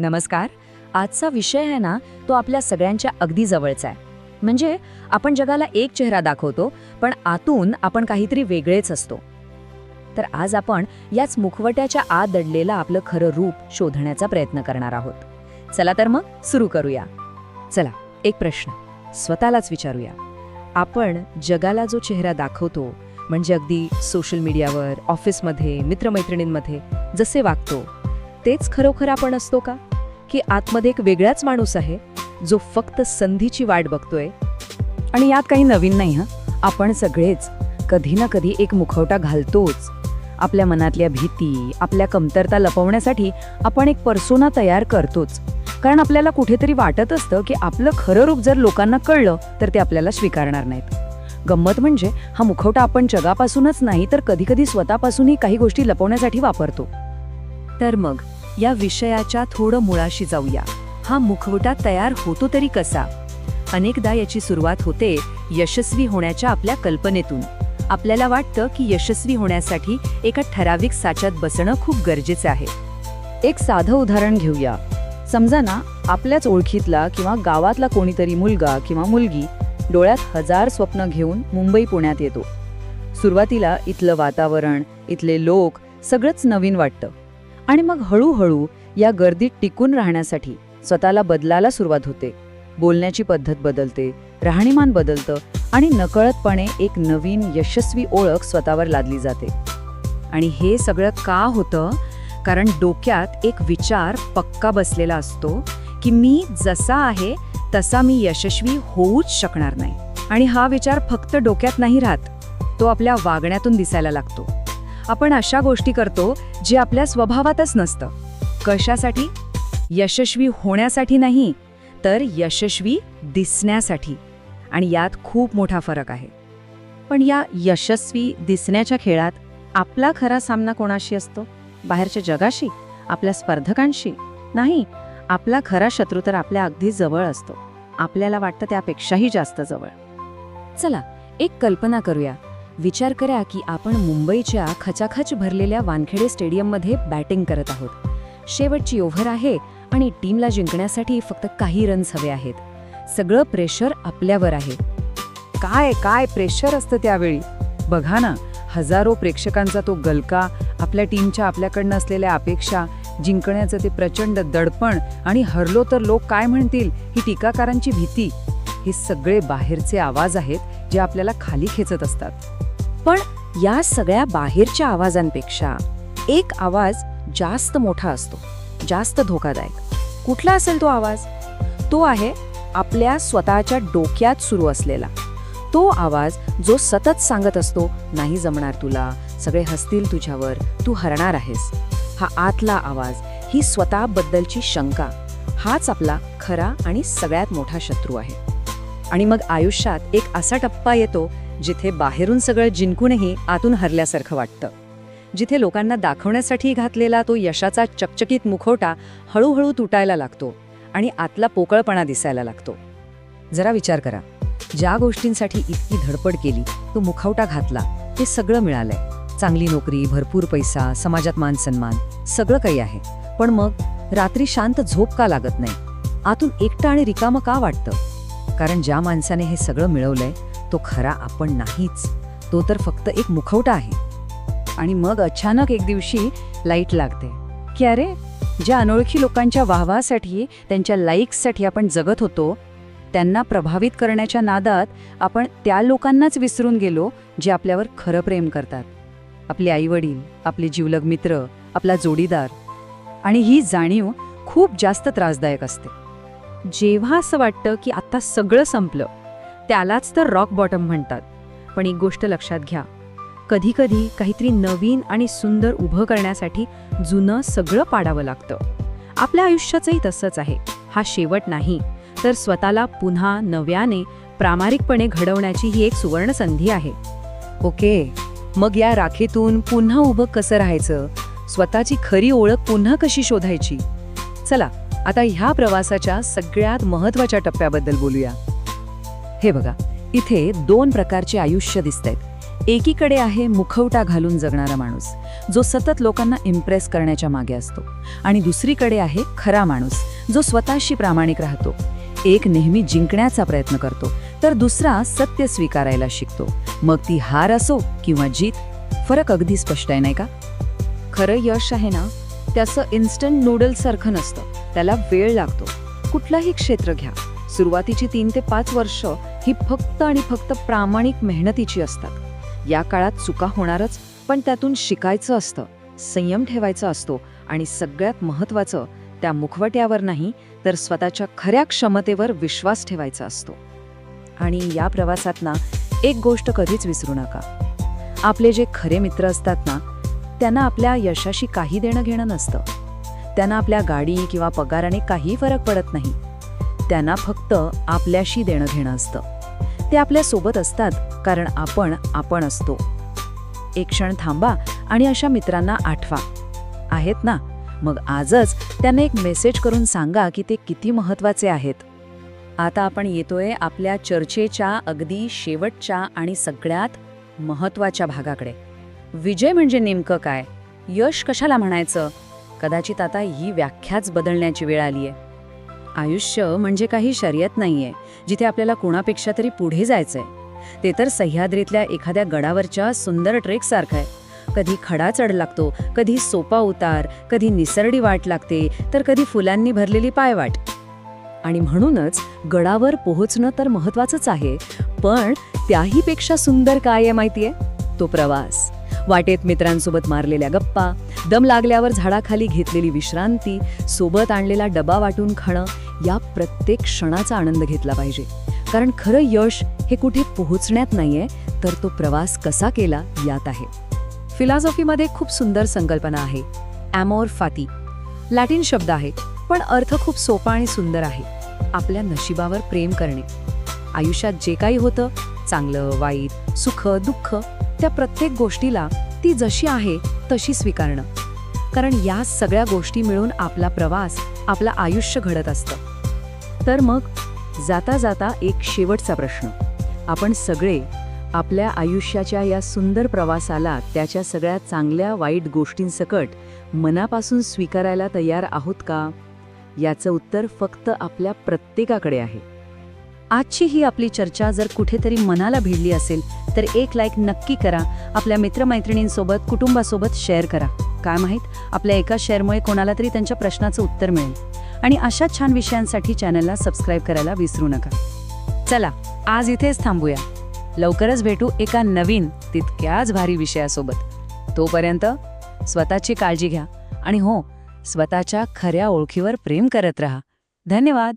नमस्कार. आजचा विषय आहे ना तो आपल्या सगळ्यांच्या अगदी जवळचा आहे. म्हणजे आपण जगाला एक चेहरा दाखवतो पण आतून आपण काहीतरी वेगळेच असतो. तर आज आपण याच मुखवट्याच्या आत दडलेलं आपलं खरं रूप शोधण्याचा प्रयत्न करणार आहोत. चला तर मग सुरू करूया. चला एक प्रश्न. स्वतःलाच विचारूया. आपण जगाला जो चेहरा दाखवतो म्हणजे अगदी सोशल मीडियावर ऑफिसमध्ये मित्रमैत्रिणींमध्ये जसे वागतो तेच खरोखर आपण असतो का? की आतमध्ये एक वेगळाच माणूस आहे जो फक्त संधीची वाट बघतोय. आणि यात काही नवीन नाही हं. आपण सगळेच कधी ना कधी एक मुखवटा घालतोच. आपल्या मनातल्या भीती आपल्या कमतरता लपवण्यासाठी आपण एक पर्सोना तयार करतोच. कारण आपल्याला कुठेतरी वाटत असतं की आपलं खरं रूप जर लोकांना कळलं तर ते आपल्याला स्वीकारणार नाहीत. गंमत म्हणजे हा मुखवटा आपण जगापासूनच नाही तर कधीकधी स्वतःपासूनही काही गोष्टी लपवण्यासाठी वापरतो. तर मग? या विषयाच्या थोडं मुळाशी जाऊया. हा मुखवटा तयार होतो तरी कसा? अनेकदा याची सुरुवात होते यशस्वी होण्याच्या आपल्या कल्पनेतून. आपल्याला वाटतं की यशस्वी होण्यासाठी एका ठराविक साच्यात बसणं खूप गरजेचं आहे. एक साधं उदाहरण घेऊया. समजा ना आपल्याच ओळखीतला किंवा गावातला कोणीतरी मुलगा किंवा मुलगी डोळ्यात हजार स्वप्न घेऊन मुंबई पुण्यात येतो. सुरुवातीला इथलं वातावरण इथले लोक सगळंच नवीन वाटतं. आणि मग हळूहळू या गर्दीत टिकून राहण्यासाठी स्वतःला बदलायला सुरुवात होते. बोलण्याची पद्धत बदलते राहणीमान बदलतं आणि नकळतपणे एक नवीन यशस्वी ओळख स्वतःवर लादली जाते. आणि हे सगळं का होतं? कारण डोक्यात एक विचार पक्का बसलेला असतो की मी जसा आहे तसा मी यशस्वी होऊच शकणार नाही. आणि हा विचार फक्त डोक्यात नाही राहत तो आपल्या वागण्यातून दिसायला लागतो. आपण अशा गोष्टी करतो जे आपल्या स्वभावातच नसतं. कशासाठी? यशस्वी होण्यासाठी नाही तर यशस्वी दिसण्यासाठी. आणि यात खूप मोठा फरक आहे. पण या यशस्वी दिसण्याच्या खेळात आपला खरा सामना कोणाशी असतो? बाहेरच्या जगाशी? आपल्या स्पर्धकांशी? नाही आपला खरा शत्रू तर आपल्या अगदी जवळ असतो. आपल्याला वाटतं त्यापेक्षाही जास्त जवळ. चला एक कल्पना करूया. विचार करा की आपण मुंबईच्या खचाखच भरलेल्या वानखेडे स्टेडियममध्ये बॅटिंग करत आहोत. शेवटची ओव्हर आहे आणि टीमला जिंकण्यासाठी फक्त काही रन्स हवे आहेत. सगळं प्रेशर आपल्यावर आहे. काय काय प्रेशर असतं त्यावेळी? बघा ना हजारो प्रेक्षकांचा तो गलका आपल्या टीमच्या आपल्याकडनं असलेल्या अपेक्षा जिंकण्याचं ते प्रचंड दडपण आणि हरलो तर लोक काय म्हणतील ही टीकाकारांची भीती. हे सगळे बाहेरचे आवाज आहेत जे आपल्याला खाली खेचत असतात. पण या सगळ्या बाहेरच्या आवाजांपेक्षा एक आवाज जास्त मोठा असतो जास्त धोकादायक. कुठला असेल तो आवाज? तो आहे आपल्या स्वतःच्या डोक्यात सुरू असलेला. तो आवाज जो सतत सांगत असतो नाही जमणार तुला सगळे हसतील तुझ्यावर तू हरणार आहेस. हा आतला आवाज ही स्वतःबद्दलची शंका हाच आपला खरा आणि सगळ्यात मोठा शत्रू आहे. आणि मग आयुष्यात एक असा टप्पा येतो जिथे बाहेरून सगळं जिंकूनही आतून हरल्यासारखं वाटतं. जिथे लोकांना दाखवण्यासाठी घातलेला तो यशाचा चकचकीत मुखवटा हळूहळू तुटायला लागतो आणि आतला पोकळपणा दिसायला लागतो. जरा विचार करा. ज्या गोष्टींसाठी इतकी धडपड केली तो मुखवटा घातला ते सगळं मिळालंय. चांगली नोकरी भरपूर पैसा समाजात मान सन्मान सगळं काही आहे. पण मग रात्री शांत झोप का लागत नाही? आतून एकटं आणि रिकामं का वाटतं? कारण ज्या माणसाने हे सगळं मिळवलंय तो खरा आपण नाहीच. तो तर फक्त एक मुखवटा आहे. आणि मग अचानक एक दिवशी लाइट लागते. की अरे ज्या अनोळखी लोकांच्या वाहवासाठी त्यांच्या लाईक्ससाठी आपण जगत होतो त्यांना प्रभावित करण्याच्या नादात आपण त्या लोकांनाच विसरून गेलो जे आपल्यावर खरं प्रेम करतात. आपले आईवडील आपले जीवलग मित्र आपला जोडीदार. आणि ही जाणीव खूप जास्त त्रासदायक असते. जेव्हा असं वाटतं की आत्ता सगळं संपलं त्यालाच तर रॉक बॉटम म्हणतात. पण एक गोष्ट लक्षात घ्या. कधीकधी काहीतरी नवीन आणि सुंदर उभं करण्यासाठी जुनं सगळं पाडावं लागतं. आपल्या आयुष्याचंही तसंच आहे. हा शेवट नाही. तर स्वतःला पुन्हा नव्याने प्रामाणिकपणे घडवण्याची ही एक सुवर्ण संधी आहे. ओके. मग या राखेतून पुन्हा उभं कसं राहायचं? स्वतःची खरी ओळख पुन्हा कशी शोधायची? चला आता ह्या प्रवासाच्या सगळ्यात महत्त्वाच्या टप्प्याबद्दल बोलूया. हे बघा इथे दोन प्रकारचे आयुष्य दिसत आहेत एकीकडे आहे मुखवटा घालून जगणारा माणूस जो सतत लोकांना इम्प्रेस करण्याच्या मागे असतो. आणि दुसरीकडे आहे खरा माणूस जो स्वतःशी प्रामाणिक राहतो. एक नेहमी जिंकण्याचा प्रयत्न करतो तर दुसरा सत्य स्वीकारायला शिकतो. मग ती हार असो किंवा जीत फरक अगदी स्पष्ट आहे नाही का? खरं यश आहे ना त्याचं इन्स्टंट नूडल्ससारखं नसतं. त्याला वेळ लागतो. कुठलंही क्षेत्र घ्या. सुरुवातीची तीन ते पाच वर्ष ही फक्त आणि फक्त प्रामाणिक मेहनतीची असतात. या काळात चुका होणारच पण त्यातून शिकायचं असतं संयम ठेवायचा असतो आणि सगळ्यात महत्त्वाचं त्या मुखवट्यावर नाही तर स्वतःच्या खऱ्या क्षमतेवर विश्वास ठेवायचा असतो. आणि या प्रवासात ना एक गोष्ट कधीच विसरू नका. आपले जे खरे मित्र असतात ना त्यांना आपल्या यशाशी काही देणं घेणं नसतं. त्यांना आपल्या गाडी किंवा पगाराने काही फरक पडत नाही. त्यांना फक्त आपल्याशी देणं घेणं असतं. ते आपल्यासोबत असतात कारण आपण आपण असतो. एक क्षण थांबा आणि अशा मित्रांना आठवा. आहेत ना? मग आजच त्यांना एक मेसेज करून सांगा की ते किती महत्त्वाचे आहेत. आता आपण येतोय आपल्या चर्चेच्या अगदी शेवटच्या आणि सगळ्यात महत्त्वाच्या भागाकडे. विजय म्हणजे नेमकं काय? यश कशाला म्हणायचं? कदाचित आता ही व्याख्याच बदलण्याची वेळ आली आहे आयुष्य म्हणजे काही शर्यत नाहीये जिथे आपल्याला कोणापेक्षा तरी पुढे जायचंय. ते तर सह्याद्रीतल्या एखाद्या गडावरच्या सुंदर ट्रेकसारखं आहे कधी खडा चढ लागतो कधी सोपा उतार कधी निसरडी वाट लागते तर कधी फुलांनी भरलेली पायवाट. आणि म्हणूनच गडावर पोहोचणं तर महत्वाचंच आहे पण त्याहीपेक्षा सुंदर काय आहे माहितीये? तो प्रवास. वाटेत मित्रांसोबत मारलेल्या गप्पा दम लागल्यावर झाडाखाली घेतलेली विश्रांती सोबत आणलेला डबा वाटून खाणं या प्रत्येक क्षणाचा आनंद घेतला पाहिजे. कारण खरं यश हे कुठे पोहोचण्यात नाहीये तर तो प्रवास कसा केला यात आहे. फिलॉसॉफीमध्ये खूप सुंदर संकल्पना आहे. ॲमोर फाती. लॅटिन शब्द आहे पण अर्थ खूप सोपा आणि सुंदर आहे. आपल्या नशिबावर प्रेम करणे. आयुष्यात जे काही होतं चांगलं वाईट सुख दुःख त्या प्रत्येक गोष्टीला ती जशी आहे तशी स्वीकारणं. कारण या सगळ्या गोष्टी मिळून आपला प्रवास आपलं आयुष्य घडत असतं. तर मग जाता जाता एक शेवटचा प्रश्न. आपण सगळे आपल्या आयुष्याच्या या सुंदर प्रवासाला त्याच्या सगळ्या चांगल्या वाईट गोष्टींसकट मनापासून स्वीकारायला तयार आहोत का? याचं उत्तर फक्त आपल्या प्रत्येकाकडे आहे. आजची ही आपली चर्चा जर कुठेतरी मनाला भिडली असेल तर एक लाईक नक्की करा. आपल्या मित्रमैत्रिणींसोबत कुटुंबासोबत शेअर करा. काय माहीत? आपल्या एका शेअरमुळे कोणाला तरी त्यांच्या प्रश्नाचं उत्तर मिळेल. आणि अशा छान विषयांसाठी चॅनलला सबस्क्राईब करायला विसरू नका. चला आज इथेच थांबूया. लवकरच भेटू एका नवीन तितक्याच भारी विषयासोबत. तोपर्यंत स्वतःची काळजी घ्या. आणि हो स्वतःच्या खऱ्या ओळखीवर प्रेम करत राहा. धन्यवाद!